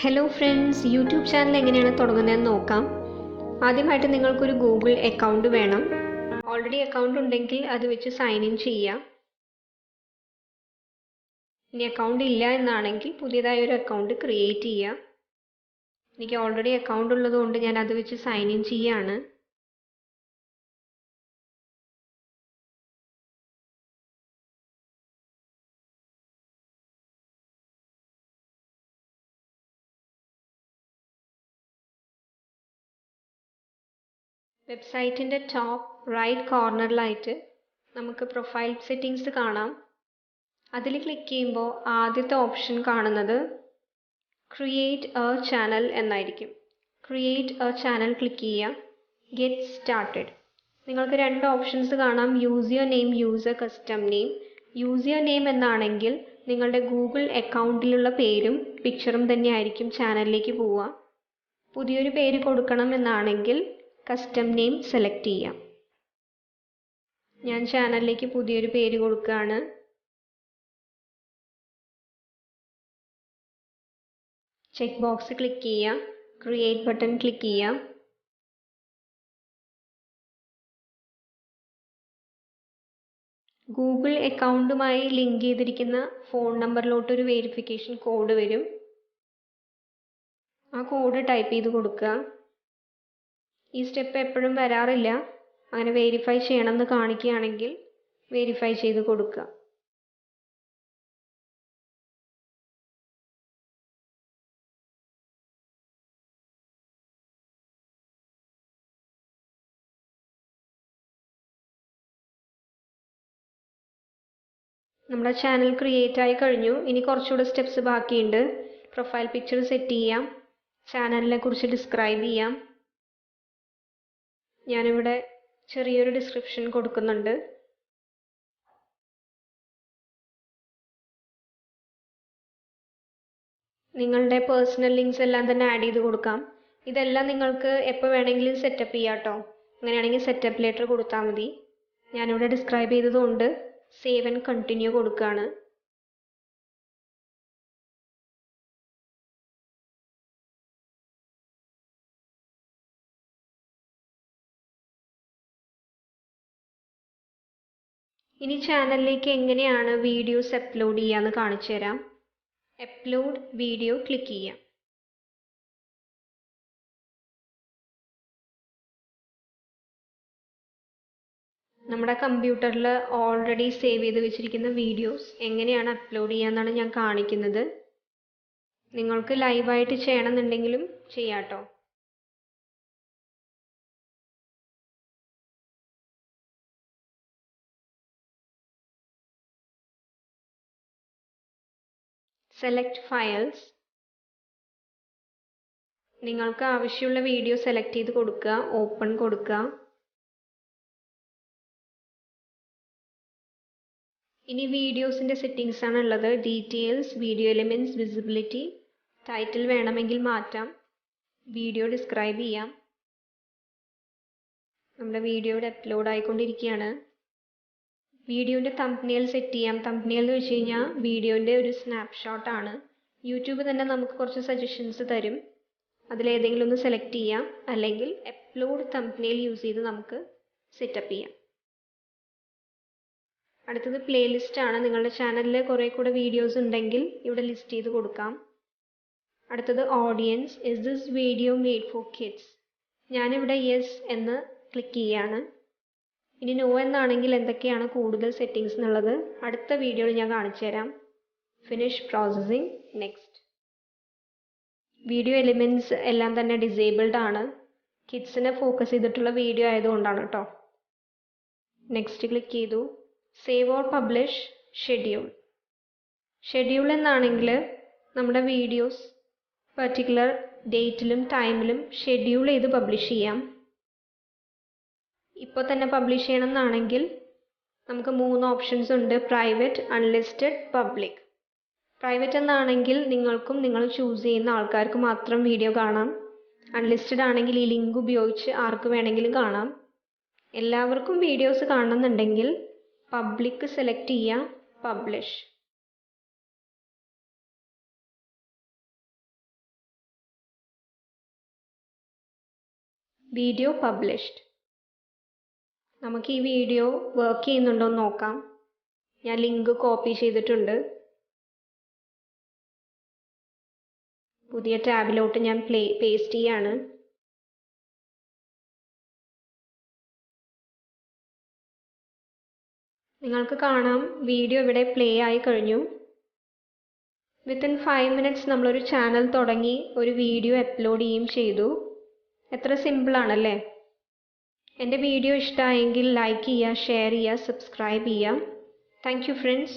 Hello friends YouTube channel എങ്ങനെയാണ് തുടങ്ങുന്നതെന്ന് നോക്കാം. ആദ്യമായിട്ട് നിങ്ങൾക്കൊരു ഗൂഗിൾ അക്കൗണ്ട് വേണം. ഓൾറെഡി അക്കൗണ്ട് ഉണ്ടെങ്കിൽ അത് വെച്ച് സൈൻ ഇൻ ചെയ്യാം. ഇനി അക്കൗണ്ട് ഇല്ല എന്നാണെങ്കിൽ പുതിയതായ ഒരു അക്കൗണ്ട് ക്രിയേറ്റ് ചെയ്യാം. എനിക്ക് ഓൾറെഡി അക്കൗണ്ട് ഉള്ളതുകൊണ്ട് ഞാൻ അത് വെച്ച് സൈൻ ഇൻ ചെയ്യാണ്. വെബ്സൈറ്റിന്റെ ടോപ്പ് റൈറ്റ് കോർണറിലായിട്ട് നമുക്ക് പ്രൊഫൈൽ സെറ്റിങ്സ് കാണാം. അതിൽ ക്ലിക്ക് ചെയ്യുമ്പോൾ ആദ്യത്തെ ഓപ്ഷൻ കാണുന്നത് ക്രിയേറ്റ് എ ചാനൽ എന്നായിരിക്കും. ക്രിയേറ്റ് എ ചാനൽ ക്ലിക്ക് ചെയ്യുക. Get started. നിങ്ങൾക്ക് രണ്ട് ഓപ്ഷൻസ് കാണാം. Use your name user custom name. Use your name എന്നാണെങ്കിൽ നിങ്ങളുടെ ഗൂഗിൾ അക്കൗണ്ടിലുള്ള പേരും പിക്ചറും തന്നെയായിരിക്കും ചാനലിലേക്ക് പോവുക. പുതിയൊരു പേര് കൊടുക്കണം എന്നാണെങ്കിൽ കസ്റ്റം നെയിം സെലക്ട് ചെയ്യാം. ഞാൻ ചാനലിലേക്ക് പുതിയൊരു പേര് കൊടുക്കുകയാണ്. ചെക്ക് ബോക്സ് ക്ലിക്ക് ചെയ്യാം. ക്രിയേറ്റ് ബട്ടൺ ക്ലിക്ക് ചെയ്യാം. ഗൂഗിൾ അക്കൗണ്ടുമായി ലിങ്ക് ചെയ്തിരിക്കുന്ന ഫോൺ നമ്പറിലോട്ട് ഒരു വെരിഫിക്കേഷൻ കോഡ് വരും. ആ കോഡ് ടൈപ്പ് ചെയ്ത് കൊടുക്കുക. ഈ സ്റ്റെപ്പ് എപ്പോഴും വരാറില്ല. അങ്ങനെ വെരിഫൈ ചെയ്യണമെന്ന് കാണിക്കുകയാണെങ്കിൽ വെരിഫൈ ചെയ്ത് കൊടുക്കുക. നമ്മുടെ ചാനൽ ക്രിയേറ്റ് ആയി കഴിഞ്ഞു. ഇനി കുറച്ചുകൂടെ സ്റ്റെപ്സ് ബാക്കിയുണ്ട്. പ്രൊഫൈൽ പിക്ചർ സെറ്റ് ചെയ്യാം. ചാനലിനെ കുറിച്ച് ഡിസ്ക്രൈബ് ചെയ്യാം. ഞാനിവിടെ ചെറിയൊരു ഡിസ്ക്രിപ്ഷൻ കൊടുക്കുന്നുണ്ട്. നിങ്ങളുടെ പേഴ്സണൽ ലിങ്ക്സ് എല്ലാം തന്നെ ആഡ് ചെയ്ത് കൊടുക്കാം. ഇതെല്ലാം നിങ്ങൾക്ക് എപ്പോൾ വേണമെങ്കിലും സെറ്റപ്പ് ചെയ്യാം കേട്ടോ അങ്ങനെയാണെങ്കിൽ സെറ്റപ്പ് ലെറ്റർ കൊടുത്താൽ മതി. ഞാനിവിടെ ഡിസ്ക്രൈബ് ചെയ്തതുകൊണ്ട് സേവ് ആൻഡ് കണ്ടിന്യൂ കൊടുക്കുകയാണ് ഇനി ചാനലിലേക്ക് എങ്ങനെയാണ് വീഡിയോസ് അപ്ലോഡ് ചെയ്യാന്ന് കാണിച്ചു തരാം. അപ്ലോഡ് വീഡിയോ ക്ലിക്ക് ചെയ്യാം. നമ്മുടെ കമ്പ്യൂട്ടറിൽ ഓൾറെഡി സേവ് ചെയ്ത് വെച്ചിരിക്കുന്ന വീഡിയോസ് എങ്ങനെയാണ് അപ്ലോഡ് ചെയ്യാന്നാണ് ഞാൻ കാണിക്കുന്നത്. നിങ്ങൾക്ക് ലൈവായിട്ട് ചെയ്യണമെന്നുണ്ടെങ്കിലും ചെയ്യാം സെലക്ട് ഫയൽസ് നിങ്ങൾക്ക് ആവശ്യമുള്ള വീഡിയോ സെലക്ട് ചെയ്ത് കൊടുക്കുക ഓപ്പൺ കൊടുക്കുക. ഇനി വീഡിയോസിന്റെ സെറ്റിങ്സ് ആണ് ഉള്ളത്. Details video elements visibility title വേണമെങ്കിൽ മാറ്റാം. വീഡിയോ ഡിസ്ക്രൈബ് ചെയ്യാം. നമ്മുടെ വീഡിയോ ഇവിടെ അപ്ലോഡ് ആയിക്കൊണ്ടിരിക്കുകയാണ്. വീഡിയോന്റെ തംപ്നെയിൽ സെറ്റ് ചെയ്യാം. തംപ്നെയിൽ എന്ന് വെച്ച് കഴിഞ്ഞാൽ വീഡിയോന്റെ ഒരു സ്നാപ്ഷോട്ട് ആണ്. യൂട്യൂബ് തന്നെ നമുക്ക് കുറച്ച് സജഷൻസ് തരും. അതിലേതെങ്കിലും ഒന്ന് സെലക്ട് ചെയ്യാം. അല്ലെങ്കിൽ അപ്ലോഡ് തംപ്നെയിൽ യൂസ് ചെയ്ത് നമുക്ക് സെറ്റപ്പ് ചെയ്യാം. അടുത്തത് പ്ലേലിസ്റ്റ് ആണ്. നിങ്ങളുടെ ചാനലിൽ കുറേ കൂടെ വീഡിയോസ് ഉണ്ടെങ്കിൽ ഇവിടെ ലിസ്റ്റ് ചെയ്ത് കൊടുക്കാം. അടുത്തത് audience is this video made for kids ഞാനിവിടെ യെസ് എന്ന് ക്ലിക്ക് ചെയ്യാണ്. ഇനി നോ എന്നാണെങ്കിൽ എന്തൊക്കെയാണ് കൂടുതൽ സെറ്റിങ്സ് എന്നുള്ളത് അടുത്ത വീഡിയോയിൽ ഞാൻ കാണിച്ചു തരാം. Finish processing next video elements എല്ലാം തന്നെ ഡിസേബിൾഡ് ആണ്. കിഡ്സിനെ ഫോക്കസ് ചെയ്തിട്ടുള്ള വീഡിയോ ആയതുകൊണ്ടാണ് കേട്ടോ നെക്സ്റ്റ് ക്ലിക്ക് ചെയ്തു. Save or publish schedule schedule എന്നാണെങ്കിൽ നമ്മുടെ വീഡിയോസ് പർട്ടിക്കുലർ ഡേറ്റിലും ടൈമിലും ഷെഡ്യൂൾ ചെയ്ത് പബ്ലിഷ് ചെയ്യാം. ഇപ്പോൾ തന്നെ പബ്ലിഷ് ചെയ്യണം എന്നാണെങ്കിൽ നമുക്ക് മൂന്ന് ഓപ്ഷൻസ് ഉണ്ട്. പ്രൈവറ്റ് അൺലിസ്റ്റഡ് പബ്ലിക് പ്രൈവറ്റ് എന്നാണെങ്കിൽ നിങ്ങൾക്കും നിങ്ങൾ ചൂസ് ചെയ്യുന്ന ആൾക്കാർക്ക് മാത്രം വീഡിയോ കാണാം. അൺലിസ്റ്റഡ് ആണെങ്കിൽ ഈ ലിങ്ക് ഉപയോഗിച്ച് ആർക്ക് വേണമെങ്കിലും കാണാം. എല്ലാവർക്കും വീഡിയോസ് കാണണമെന്നുണ്ടെങ്കിൽ പബ്ലിക് സെലക്ട് ചെയ്യാം പബ്ലിഷ് വീഡിയോ പബ്ലിഷ്ഡ് നമുക്ക് ഈ വീഡിയോ വർക്ക് ചെയ്യുന്നുണ്ടോ എന്ന് നോക്കാം. ഞാൻ ലിങ്ക് കോപ്പി ചെയ്തിട്ടുണ്ട്. പുതിയ ടാബിലോട്ട് ഞാൻ പ്ലേ പേസ്റ്റ് ചെയ്യാണ്. നിങ്ങൾക്ക് കാണാം വീഡിയോ ഇവിടെ പ്ലേ ആയി കഴിഞ്ഞു. വിത്തിൻ ഫൈവ് മിനിറ്റ്സ് നമ്മളൊരു ചാനൽ തുടങ്ങി ഒരു വീഡിയോ അപ്ലോഡ് ചെയ്യുകയും ചെയ്തു. എത്ര സിമ്പിളാണല്ലേ എന്റെ വീഡിയോ ഇഷ്ടമായെങ്കിൽ ലൈക്ക് ചെയ്യുക ഷെയർ ചെയ്യുക സബ്സ്ക്രൈബ് ചെയ്യുക. Thank you friends.